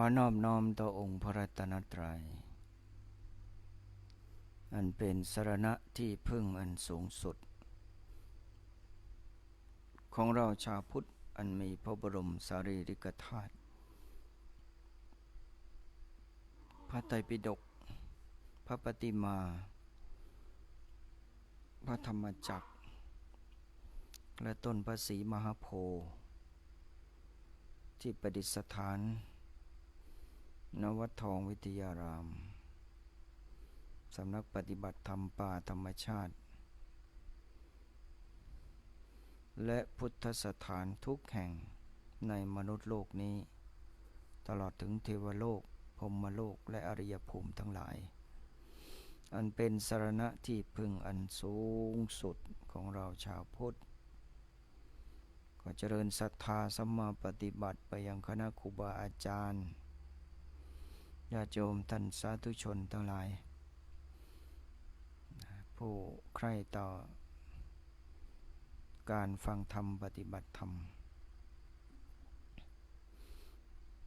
อนอบน้อมต่อองค์พระรัตนตรัย อันเป็นสรณะที่พึ่งอันสูงสุด ของเราชาวพุทธอันมีพระบรมสารีริกธาตุ พระไตรปิฎก พระปฏิมา พระธรรมจักร และต้นพระศรีมหาโพธิ์ที่ประดิษฐาน นวัดทองวิทยาราม สำนักปฏิบัติธรรมป่าธรรมชาติ และพุทธสถานทุกแห่งในมนุษย์โลกนี้ ตลอดถึงเทวโลกพรหมโลกและอริยภูมิทั้งหลาย อันเป็นสรณะที่พึงอันสูงสุดของเราชาวพุทธก็เจริญศรัทธาสัมมาปฏิบัติไปยังคณะครูบาอาจารย์ ญาติโยมท่านสาธุชนทั้งหลาย ผู้ใคร่ต่อ การฟังธรรมปฏิบัติธรรม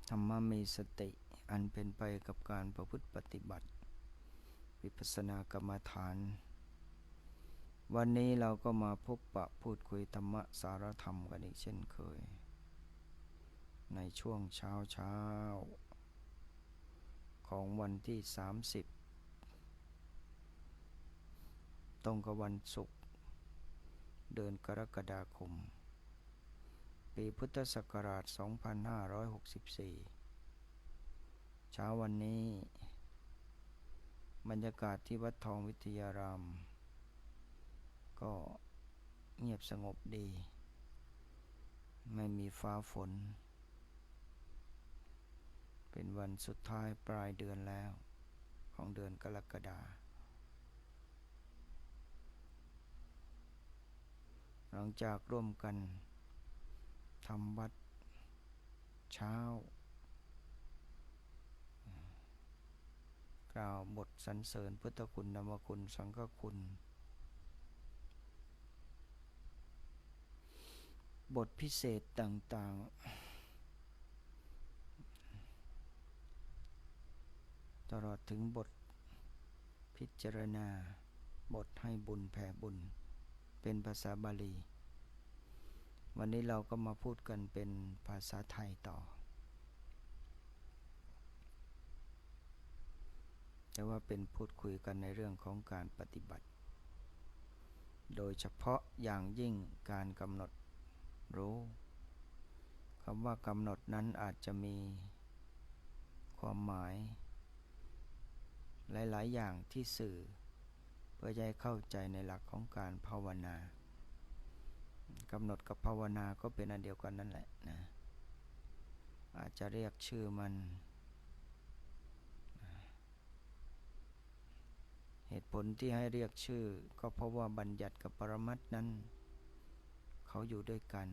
ธรรมะมีสติอันเป็นไปกับการประพฤติปฏิบัติ วิปัสสนากรรมฐาน วันนี้เราก็มาพบปะพูดคุยธรรมะสารธรรมกันอีกเช่นเคย ในช่วงเช้าเช้า ของวันที่ 30 ตรงกับวันศุกร์เดือนกรกฎาคม ปีพุทธศักราช 2564 เช้าวันนี้ บรรยากาศที่วัดทองวิทยาราม ก็เงียบสงบดี ไม่มีฟ้าฝน เป็นวันสุดท้ายปลายเดือนแล้ว ของเดือนกรกฎาหลังจากร่วมกันทำวัดเช้า กล่าวบทสรรเสริญพุทธคุณธรรมคุณ สังฆคุณ บทพิเศษต่าง ๆ ตลอดถึงบท พิจารณา บทให้บุญแผ่บุญ เป็นภาษาบาลี วันนี้เราก็มาพูดกันเป็นภาษาไทยต่อ แต่ว่าเป็นพูดคุยกันในเรื่องของการปฏิบัติ โดยเฉพาะอย่างยิ่งการกำหนดรู้คำว่ากำหนดนั้นอาจจะมีความหมาย หลาย ๆ อย่างที่สื่อ เพื่อให้เข้าใจในหลักของการภาวนากำหนดกับภาวนาก็เป็นอันเดียวกันนั่นแหละนะอาจจะเรียกชื่อมัน เหตุผลที่ให้เรียกชื่อ ก็เพราะว่าบัญญัติกับปรมัตนั้น เขาอยู่ด้วยกัน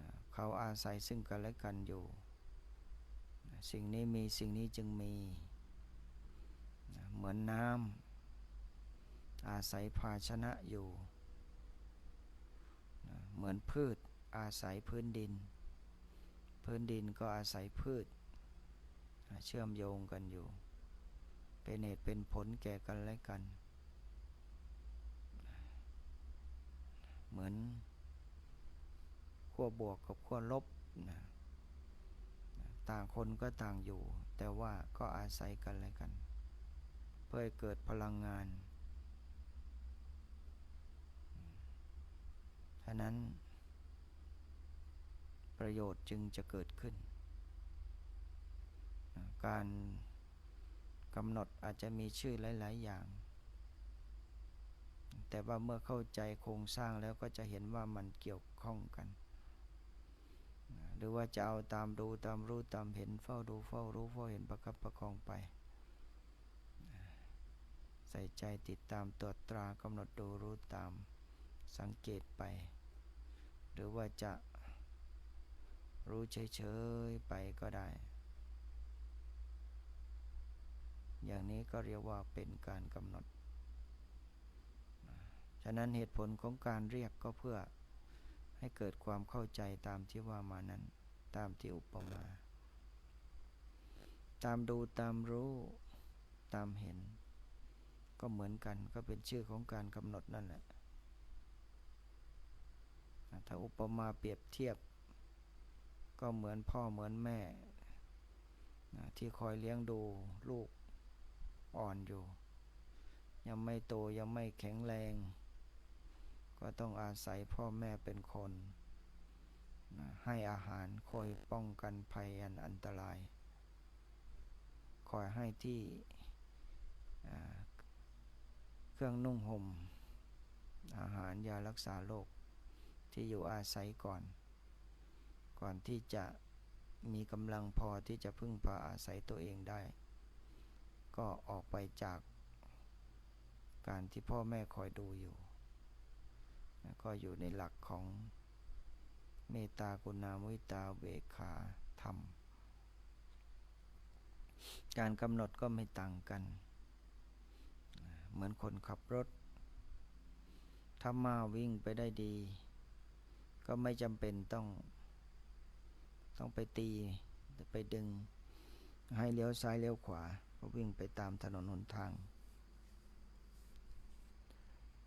นะเขาอาศัยซึ่งกันและกันอยู่ สิ่งนี้มีสิ่งนี้จึงมี เหมือนน้ำอาศัยภาชนะอยู่นะเหมือนพืชอาศัยพื้นดิน พื้นดินก็อาศัยพืชนะเชื่อมโยงกันอยู่ เป็นเหตุเป็นผลแก่กันและกัน เหมือนขั้วบวกกับขั้วลบนะต่างคนก็ต่างอยู่ แต่ว่าก็อาศัยกันและกัน พื่อให้เกิดพลังงาน ฉะนั้น ประโยชน์จึงจะเกิดขึ้น การกำหนดอาจจะมีชื่อหลาย ๆ อย่าง แต่ว่าเมื่อเข้าใจโครงสร้างแล้วก็จะเห็นว่ามันเกี่ยวข้องกัน หรือว่าจะเอาตามดูตามรู้ตามเห็นเฝ้าดูเฝ้ารู้เฝ้าเห็นประคับประคองไป ส่ใจติดตามตรวจตรากำหนดดูรู้ตามสังเกตไป หรือว่าจะรู้เฉยๆไปก็ได้ อย่างนี้ก็เรียกว่าเป็นการกำหนด ฉะนั้นเหตุผลของการเรียกก็เพื่อให้เกิดความเข้าใจตามที่ว่ามานั้น ตามที่อุปมา ตามดูตามรู้ตามเห็น ก็เหมือนกันก็เป็นชื่อของการกำหนดนั่นแหละถ้าอุปมาเปรียบเทียบ ก็เหมือนพ่อเหมือนแม่ ที่คอยเลี้ยงดูลูกอ่อนอยู่ ยังไม่โตยังไม่แข็งแรง ก็ต้องอาศัยพ่อแม่เป็นคน ให้อาหารคอยป้องกันภัยอันอันตราย คอยให้ที่ เครื่องนุ่งห่ม อาหารยารักษาโรคที่อยู่อาศัยก่อน ก่อนที่จะมีกำลังพอที่จะพึ่งพาอาศัยตัวเองได้ ก็ออกไปจากการที่พ่อแม่คอยดูอยู่ ก็อยู่ในหลักของเมตตากุณามุตาเวขาธรรม การกำหนดก็ไม่ต่างกัน เหมือนคนขับรถ ถ้ามาวิ่งไปได้ดี ก็ไม่จำเป็นต้อง ต้องไปตีไปดึง ให้เลี้ยวซ้ายเลี้ยวขวาก็วิ่งไปตามถนนหนทาง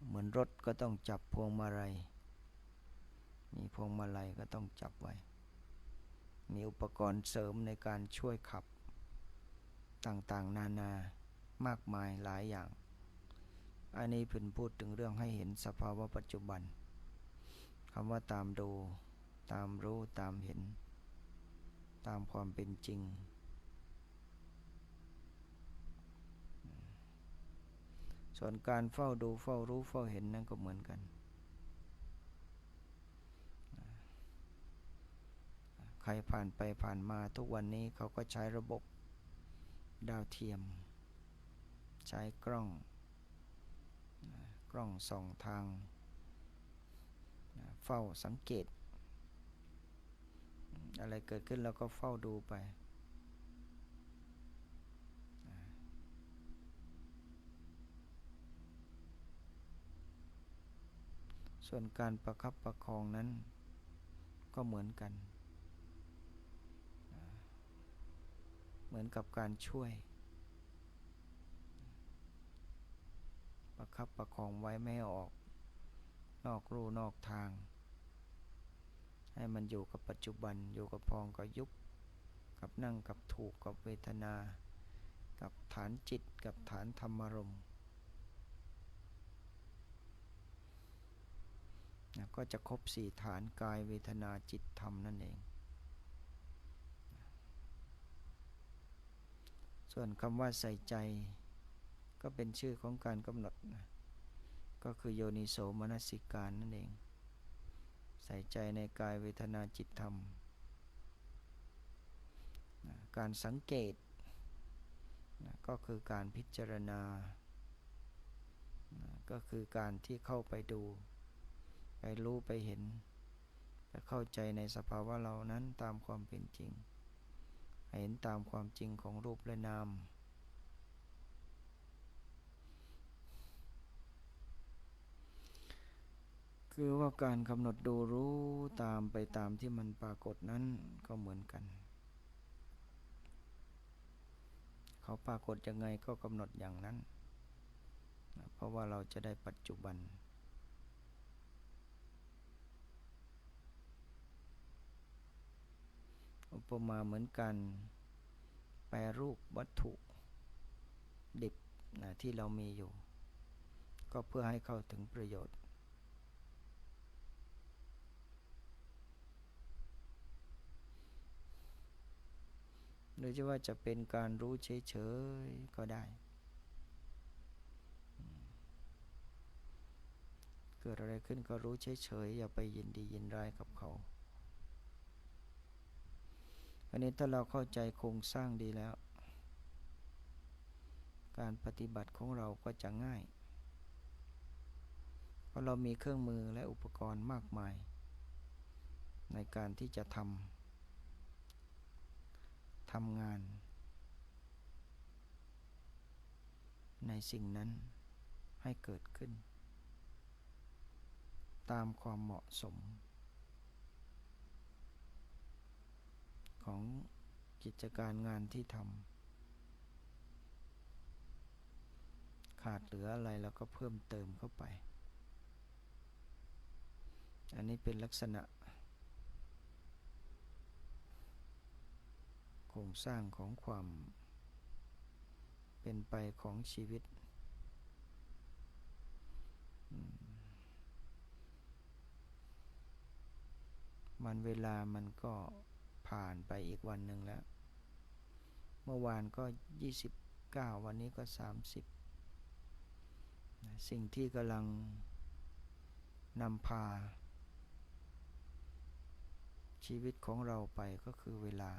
เหมือนรถก็ต้องจับพวงมาลัยมีพวงมาลัยก็ต้องจับไว้ มีอุปกรณ์เสริมในการช่วยขับ ต่างๆ นานามากมายหลายอย่าง อันนี้เพิ่นพูดถึงเรื่องให้เห็นสภาวะปัจจุบันคำว่าตามดู ตามรู้ตามเห็น ตามความเป็นจริง ส่วนการเฝ้าดูเฝ้ารู้เฝ้าเห็นนั่นก็เหมือนกัน ใครผ่านไปผ่านมาทุกวันนี้เขาก็ใช้ระบบดาวเทียม ใช้กล้อง กล้องส่องทางเฝ้าสังเกต อะไรเกิดขึ้นเราก็เฝ้าดูไป ส่วนการประคับประคองนั้นก็เหมือนกัน เหมือนกับการช่วย ประคับประคองไว้ไม่ออก นอกรูนอกทาง ให้มันอยู่กับปัจจุบันอยู่กับพองกับยุบ กับนั่งกับถูกกับเวทนา กับฐานจิตกับฐานธรรมารมณ์ก็จะครบสี่ฐานกายเวทนาจิตธรรมนั่นเอง ส่วนคำว่าใส่ใจ ก็เป็นชื่อของการกำหนดนะก็คือโยนิโสมนสิการนั่นเอง ใส่ใจในกายเวทนาจิตธรรมนะการสังเกตนะก็คือการพิจารณานะก็คือการที่เข้าไปดู ไปรู้ไปเห็นไปเข้าใจในสภาวะเรานั้นตามความเป็นจริง เห็นตามความจริงของรูปและนาม คือว่าการกำหนดดูรู้ตามไปตามที่มันปรากฏนั้นก็เหมือนกัน เขาปรากฏยังไงก็กำหนดอย่างนั้น เพราะว่าเราจะได้ปัจจุบัน อุปมาเหมือนกัน แปรรูปวัตถุ ดิบนะที่เรามีอยู่ ก็เพื่อให้เข้าถึงประโยชน์ รือจะว่าจะเป็นการรู้เฉยๆก็ได้ เกิดอะไรขึ้นก็รู้เฉยๆอย่าไปยินดียินร้ายกับเขาอันนี้ถ้าเราเข้าใจโครงสร้างดีแล้ว การปฏิบัติของเราก็จะง่าย เพราะเรามีเครื่องมือและอุปกรณ์มากมาย ในการที่จะทำ ทำงาน ในสิ่งนั้นให้เกิดขึ้น ตามความเหมาะสม ของกิจการงานที่ทำขาดเหลืออะไรแล้วก็เพิ่มเติมเข้าไป อันนี้เป็นลักษณะ รงสร้างของความ เป็นไปของชีวิต มันเวลามันก็ผ่านไปอีกวันหนึ่งแล้ว เมื่อวานก็ 29 วันนี้ก็ 30 สิ่งที่กำลังนำพา ชีวิตของเราไปก็คือเวลา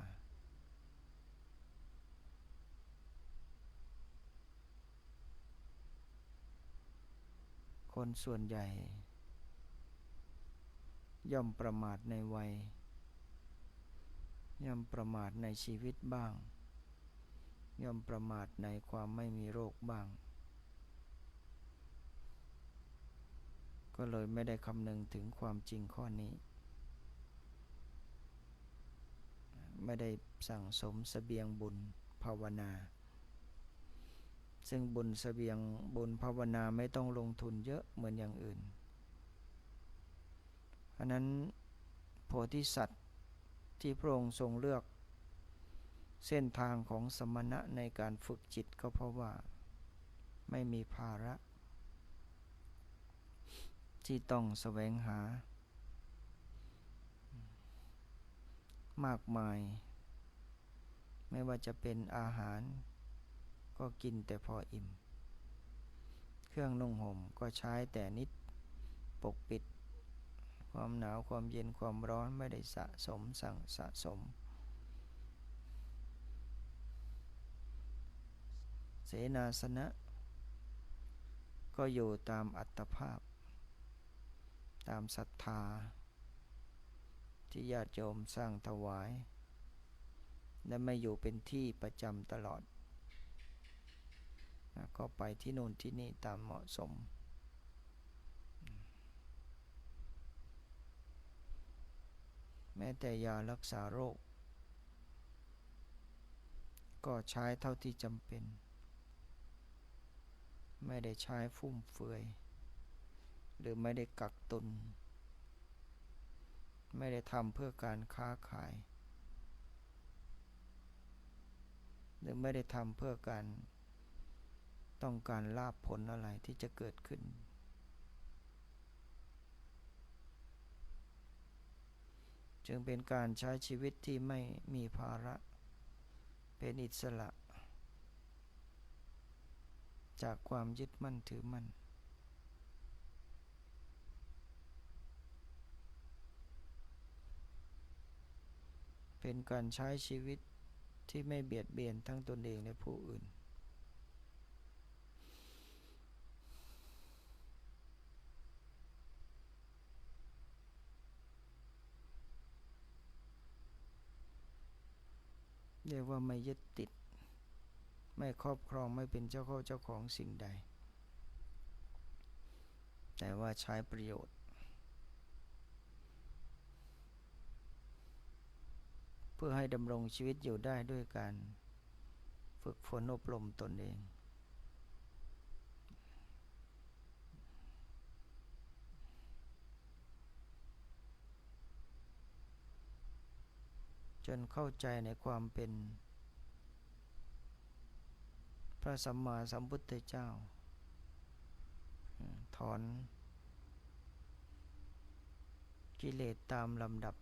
คนส่วนใหญ่ ย่อมประมาทในวัย ย่อมประมาทในชีวิตบ้าง ย่อมประมาทในความไม่มีโรคบ้าง ก็เลยไม่ได้คำนึงถึงความจริงข้อนี้ ไม่ได้สั่งสมเสบียงบุญภาวนา ซึ่งบุญเสบียงบุญภาวนาไม่ต้องลงทุนเยอะเหมือนอย่างอื่น เพราะนั้นโพธิสัตว์ที่พระองค์ทรงเลือก เส้นทางของสมณะในการฝึกจิตก็เพราะว่าไม่มีภาระ ที่ต้องแสวงหา มากมาย ไม่ว่าจะเป็นอาหาร ก็กินแต่พออิ่ม เครื่องนุ่งห่มก็ใช้แต่นิดปกปิด ความหนาวความเย็นความร้อนไม่ได้สะสมสั่งสะสม เสนาสนะ ก็อยู่ตามอัตภาพ ตามศรัทธา ที่ญาติโยมสร้างถวาย และไม่อยู่เป็นที่ประจำตลอด นะก็ไปที่โน่นที่นี่ตามเหมาะสม แม้แต่ยารักษาโรค ก็ใช้เท่าที่จำเป็น ไม่ได้ใช้ฟุ่มเฟือย หรือไม่ได้กักตุน ไม่ได้ทำเพื่อการค้าขาย หรือไม่ได้ทำเพื่อการ ต้องการลาบผลอะไรที่จะเกิดขึ้น จึงเป็นการใช้ชีวิตที่ไม่มีภาระ เป็นอิสระ จากความยึดมั่นถือมั่น เป็นการใช้ชีวิตที่ไม่เบียดเบียนทั้งตนเองและผู้อื่น เรียกว่าไม่ยึดติด ไม่ครอบครองไม่เป็นเจ้าข้าเจ้าของสิ่งใด แต่ว่าใช้ประโยชน์ เพื่อให้ดำรงชีวิตอยู่ได้ด้วยการฝึกฝนอบรมตนเอง จนเข้าใจในความเป็น พระสัมมาสัมพุทธเจ้า ถอน กิเลสตามลำดับ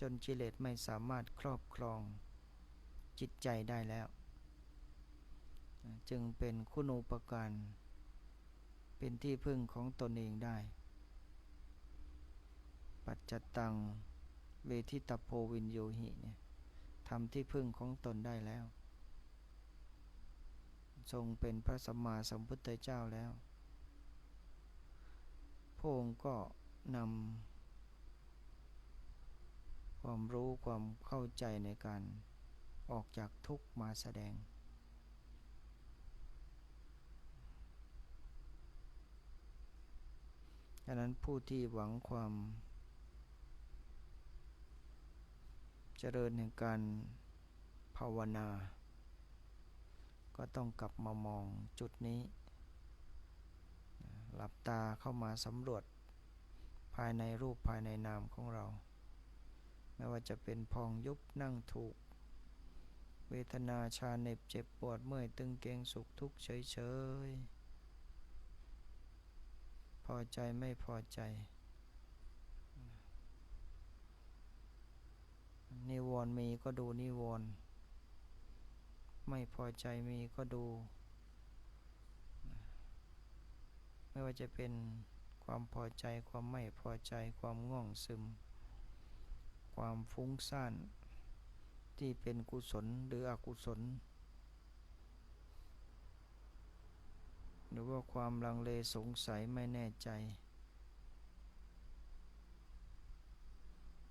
จนกิเลสไม่สามารถครอบครองจิตใจได้แล้ว จึงเป็นคุณูปการ เป็นที่พึ่งของตนเองได้ ปัจจตัง เวทิตาโพวินโยหิเนี่ยทำที่พึ่งของตนได้แล้ว ทรงเป็นพระสัมมาสัมพุทธเจ้าแล้วพระองค์ก็นำความรู้ความเข้าใจในการออกจากทุกมาแสดง ฉะนั้นผู้ที่หวังความ เจริญแห่งการภาวนา ก็ต้องกลับมามองจุดนี้ หลับตาเข้ามาสำรวจภายในรูปภายในนามของเรา ไม่ว่าจะเป็นพองยุบนั่งถูก เวทนาชาเหน็บเจ็บปวดเมื่อยตึงเกร็งสุขทุกข์เฉยๆ พอใจไม่พอใจ นิวรณ์มีก็ดูนิวรณ์ไม่พอใจมีก็ดู ไม่ว่าจะเป็นความพอใจความไม่พอใจความง่วงซึม ความฟุ้งซ่านที่เป็นกุศลหรืออกุศล หรือว่าความลังเลสงสัยไม่แน่ใจ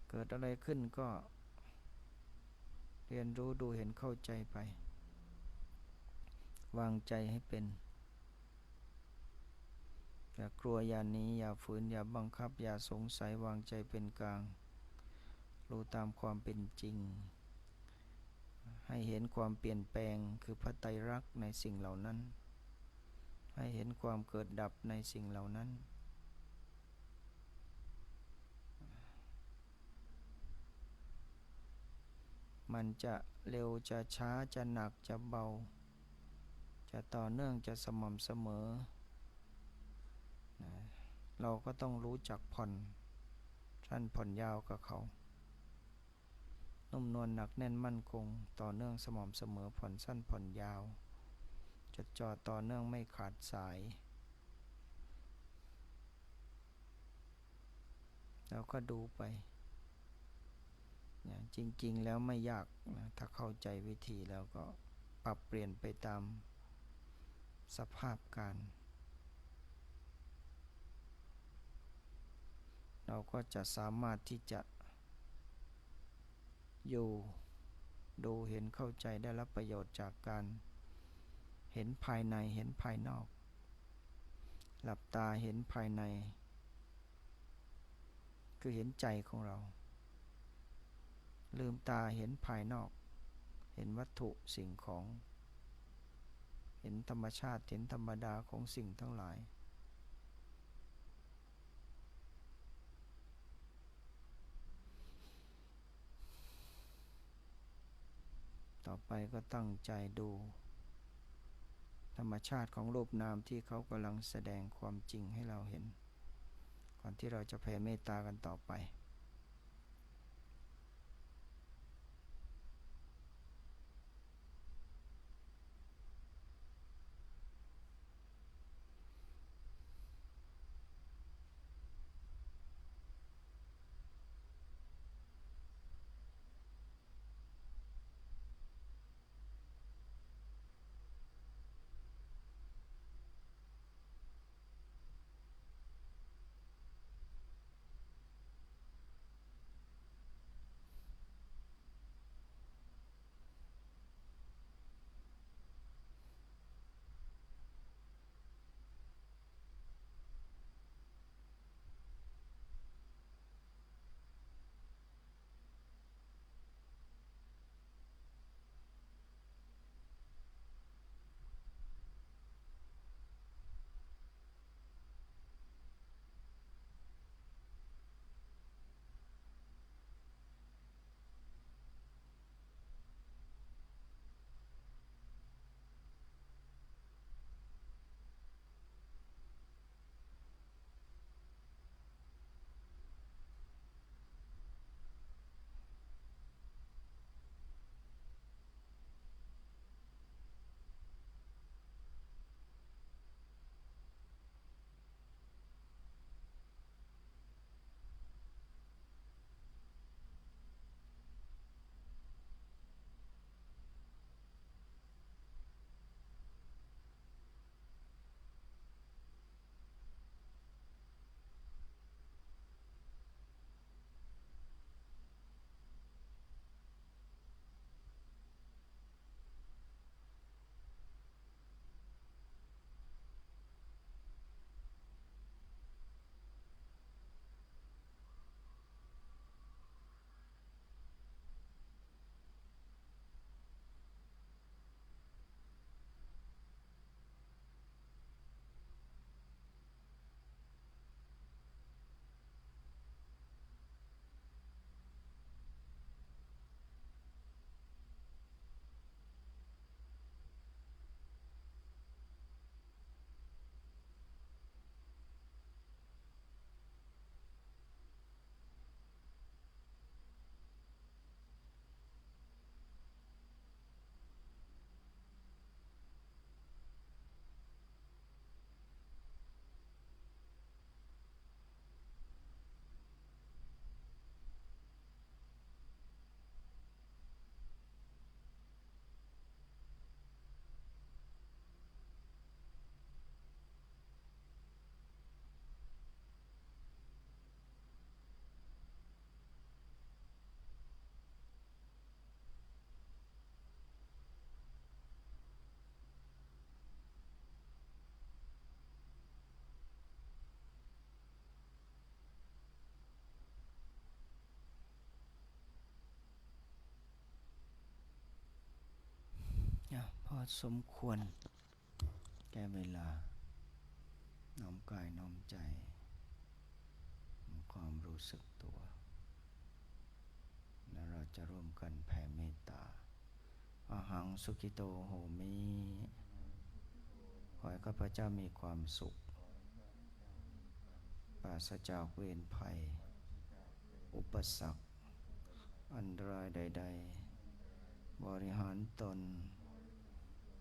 เกิดอะไรขึ้นก็ เรียนรู้ดูเห็นเข้าใจไป วางใจให้เป็น อย่ากลัวอย่าหนีอย่าฝืนอย่าบังคับ อย่าสงสัยวางใจเป็นกลาง รู้ตามความเป็นจริง ให้เห็นความเปลี่ยนแปลงคือพระไตรลักษณ์ในสิ่งเหล่านั้น ให้เห็นความเกิดดับในสิ่งเหล่านั้น มันจะเร็วจะช้าจะหนักจะเบา จะต่อเนื่องจะสม่ำเสมอนะเราก็ต้องรู้จักผ่อนสั้นผ่อนยาวกับเขา นุ่มนวลหนักแน่นมั่นคง ต่อเนื่องสม่ำเสมอผ่อนสั้นผ่อนยาว จดจ่อต่อเนื่องไม่ขาดสาย แล้วก็ดูไป จริง ๆ แล้วไม่ยากนะถ้าเข้าใจวิธีแล้วก็ปรับเปลี่ยนไปตามสภาพการ เราก็จะสามารถที่จะ อยู่ดูเห็นเข้าใจได้รับประโยชน์จากการ เห็นภายในเห็นภายนอก หลับตาเห็นภายใน คือเห็นใจของเรา ลืมตาเห็นภายนอก เห็นวัตถุสิ่งของ เห็นธรรมชาติเห็นธรรมดาของสิ่งทั้งหลาย ต่อไปก็ตั้งใจดู ธรรมชาติของรูปนามที่เขากำลังแสดงความจริงให้เราเห็น ก่อนที่เราจะแผ่เมตตากันต่อไป สมควร แก่เวลา น้อมกายน้อมใจ ความรู้สึกตัว แล้วเราจะร่วมกันแผ่เมตตาอาหังสุขิโตโหมิ ขอให้ข้าพเจ้ามีความสุข ปราศจากเวรภัย อุปสรรค อันตรายใด ๆ บริหารตน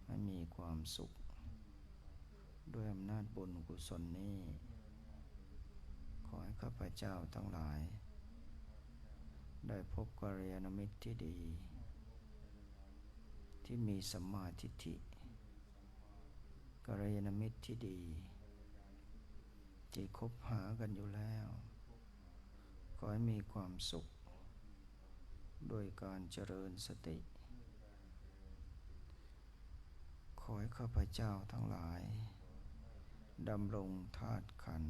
ให้มีความสุข ด้วยอำนาจบุญกุศลนี้ ขอให้ข้าพเจ้าทั้งหลาย ได้พบกัลยาณมิตรที่ดี ที่มีสัมมาทิฏฐิกัลยาณมิตรที่ดีที่คบหากันอยู่แล้ว ขอให้มีความสุข โดยการเจริญสติ ข อให้ข้าพเจ้าทั้งหลายดำรงธาตุขัน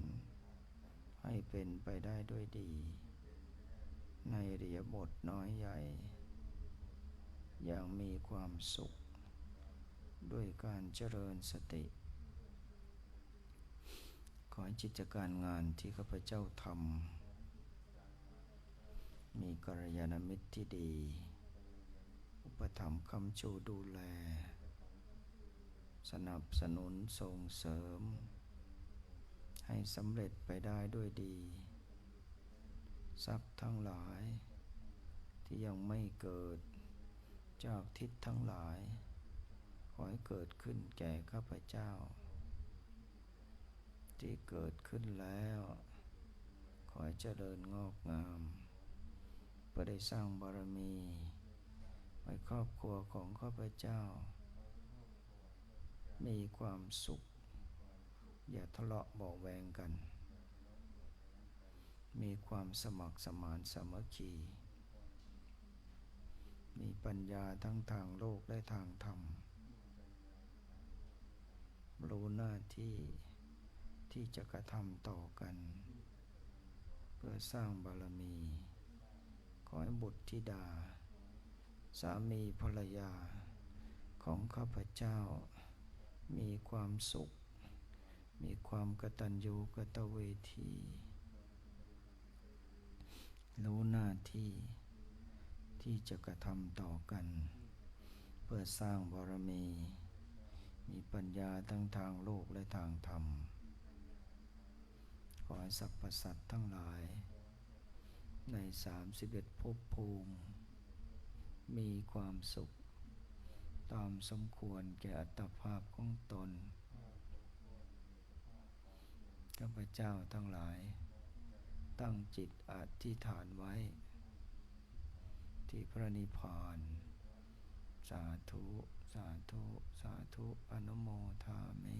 ให้เป็นไปได้ด้วยดี ในเรียบทน้อยใหญ่ อย่างมีความสุข ด้วยการเจริญสติ ขอให้จิตการงานที่ข้าพเจ้าทำมีกัลยาณมิตรที่ดี อุปถัมภ์คำชูดูแล สนับสนุนส่งเสริม ให้สำเร็จไปได้ด้วยดี ทรัพย์ทั้งหลาย ที่ยังไม่เกิด จากทิศทั้งหลาย ขอให้เกิดขึ้นแก่ข้าพเจ้า ที่เกิดขึ้นแล้ว ขอให้เจริญงอกงามเพื่อได้สร้างบารมี ไว้ครอบครัวของข้าพเจ้า มีความสุข อย่าทะเลาะเบาแวงกัน มีความสมัครสมานสามัคคี มีปัญญาทั้งทางโลกและทางธรรม รู้หน้าที่ที่จะกระทำต่อกัน เพื่อสร้างบารมี ขอให้บุตรธิดา สามีภรรยาของข้าพเจ้า มีความสุข มีความกตัญญูกตเวที รู้หน้าที่ที่จะกระทำต่อกัน เพื่อสร้างบารมี มีปัญญาทั้งทางโลกและทางธรรม ขอให้สรรพสัตว์ทั้งหลาย ในสามสิบเอ็ดภพภูมิ มีความสุข ตามสมควรแก่อัตภาพของตนข้าพเจ้าทั้งหลาย ตั้งจิตอธิษฐานไว้ ที่พระนิพพานสาธุ สาธุ สาธุ อนุโมทามิ